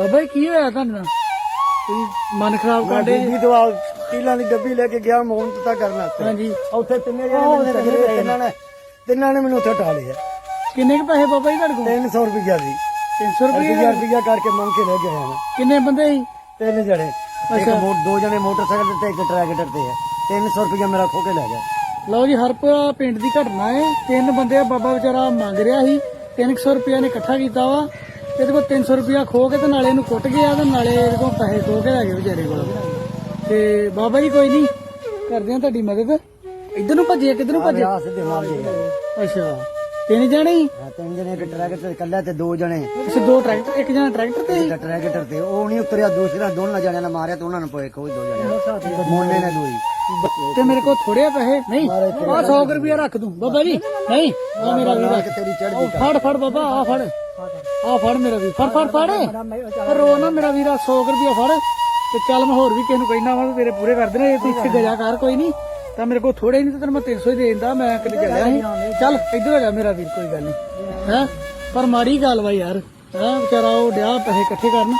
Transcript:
ਬਾਬਾ ਜੀ ਕੀ ਹੋਇਆ ਤੁਹਾਨੂੰ? ਨਾਲ? ਤੁਸੀਂ ਮਨ ਖਰਾਬ ਮੈਂ ਕਰਦੇ? ਬੀਬੀ ਤੋਂ ਆ ਤੀਲਾਂ ਦੀ ਡੱਬੀ ਲੈ ਕੇ ਗਿਆ ਮੋਹਨ ਤਾਂ ਕਰਨ ਵਾਸਤੇ ਹਾਂਜੀ। ਉੱਥੇ ਤਿੰਨੇ ਜਣੇ ਮੈਨੂੰ ਤਗੜੇ ਤਿੰਨਾਂ ਨੇ। ਤਿੰਨਾਂ ਨੇ ਮੈਨੂੰ ਉੱਥੇ ਟਾ ਲਿਆ। ਕਿੰਨੇ ਕੁ ਪੈਸੇ ਬਾਬਾ ਜੀ ਤੁਹਾਡੇ ਕੋਲ? 300 ਰੁਪਇਆ ਸੀ। 300 ਰੁਪਏ ਰੁਪਇਆ ਰੁਪਇਆ ਕਰਕੇ ਮੰਗ ਕੇ ਲੈ ਆਇਆ ਮੈਂ। ਕਿੰਨੇ ਬੰਦੇ ਸੀ? ਤਿੰਨ ਜਣੇ। ਇੱਕ ਮੋ ਦੋ ਜਣੇ ਮੋਟਰਸਾਈਕਲ ਤੇ ਇੱਕ ਟਰੈਕਟਰ ਤੇ ਹੈ 300 ਰੁਪਇਆ ਮੇਰਾ ਖੋ ਕੇ ਲੈ ਗਿਆ। ਲਓ ਜੀ ਹਰਪੁਰਾ ਪਿੰਡ ਦੀ ਘਟਨਾ ਹੈ। ਤਿੰਨ ਬੰਦੇ ਆ, ਬਾਬਾ ਵਿਚਾਰਾ ਮੰਗ ਰਿਹਾ ਸੀ। 300 ਰੁਪਇਆ ਨੇ ਇਕੱਠਾ ਕੀਤਾ ਵਾ। ਇਹਦੇ ਕੋਲ 300 ਰੁਪਇਆ ਖੋ ਕੇ ਤੇ ਨਾਲੇ ਇਹਨੂੰ ਕੁੱਟ ਗਿਆ ਤੇ ਨਾਲੇ ਇਹਦੇ ਕੋਲ ਪੈਸੇ ਖੋ ਕੇ ਲੈ ਗਏ ਵਿਚਾਰੇ ਕੋਲ। ਤੇ ਬਾਬਾ ਜੀ ਕੋਈ ਨਹੀਂ ਕਰਦੇ ਆ ਤੁਹਾਡੀ ਮਦਦ। ਇੱਧਰ ਨੂੰ ਭੱਜੇ ਕਿੱਧਰ ਨੂੰ ਭੱਜੇ? ਆ ਸਿੱਧੇ ਮਾਰ ਦੇ ਅੱਛਾ ਤਿੰਨ ਜਣੇ ਹੀ? ਤਿੰਨ ਜਣੇ ਇੱਕ ਟਰੈਕਟਰ ਤੇ ਇਕੱਲਾ ਤੇ ਦੋ ਜਣੇ। ਅੱਛਾ ਦੋ ਟਰੈਕਟਰ ਇੱਕ ਜਣਾ ਟਰੈਕਟਰ ਤੇ। ਇੱਕ ਟਰੈਕਟਰ ਤੇ ਉਹ ਨਹੀਂ ਉਤਰਿਆ ਦੂਸਰਾ ਦੋਨਾਂ ਜਣਿਆਂ ਨੇ ਮਾਰਿਆ ਤੇ ਉਹਨਾਂ ਨੂੰ ਪਏ ਕੋਈ ਦੋ ਜਣੇ ਮੋਨੇ ਨੇ ਦੋਈ। ਤੇ ਮੇਰੇ ਕੋਲ ਥੋੜੇ ਪੈਸੇ? ਨਹੀਂ ਆ 100 ਰੁਪਇਆ ਰੱਖ ਦੂੰ। ਬਾਬਾ ਜੀ ਨਹੀਂ ਆ ਮੇਰਾ ਵੀਰ ਕਿ ਤੇਰੀ ਚੜ੍ਹਦੀ ਫੜ ਫੜ ਬਾਬਾ ਆ ਫੜ। ਆ ਫੜ ਮੇਰਾ ਵੀਰ ਫੜ ਫੜ ਫੜ। ਰੋ ਨਾ ਮੇਰਾ ਵੀਰ 100 ਰੁਪਇਆ ਫੜ। ਤੇ ਚੱਲ ਮੈਂ ਹੋਰ ਵੀ ਕਿਸੇ ਨੂੰ ਕਹਿਣਾ ਵਾ ਤੇਰੇ ਪੂਰੇ ਕਰ ਦੇਣਾ ਇਹ ਤੂੰ ਇੱਥੇ ਗਜਾ ਕਰ, ਕੋਈ ਨਹੀਂ ਤਾਂ ਮੇਰੇ ਕੋਲ ਥੋੜੇ ਨਹੀਂ ਤੇ ਤੈਨੂੰ ਮੈਂ 300 ਹੀ ਦੇ ਦਿੰਦਾ, ਮੈਂ ਕਿਤੇ ਚੱਲਿਆ ਸੀ ਚੱਲ, ਇੱਧਰ ਆ ਜਾ ਮੇਰਾ ਵੀਰ, ਕੋਈ ਗੱਲ ਨਹੀਂ ਹੈ? ਪਰ ਮਾੜੀ ਗੱਲ ਵਾ ਯਾਰ, ਹੈ? ਵਿਚਾਰਾ ਉਹ ਡਿਆ ਪੈਸੇ ਇਕੱਠੇ ਕਰਨ।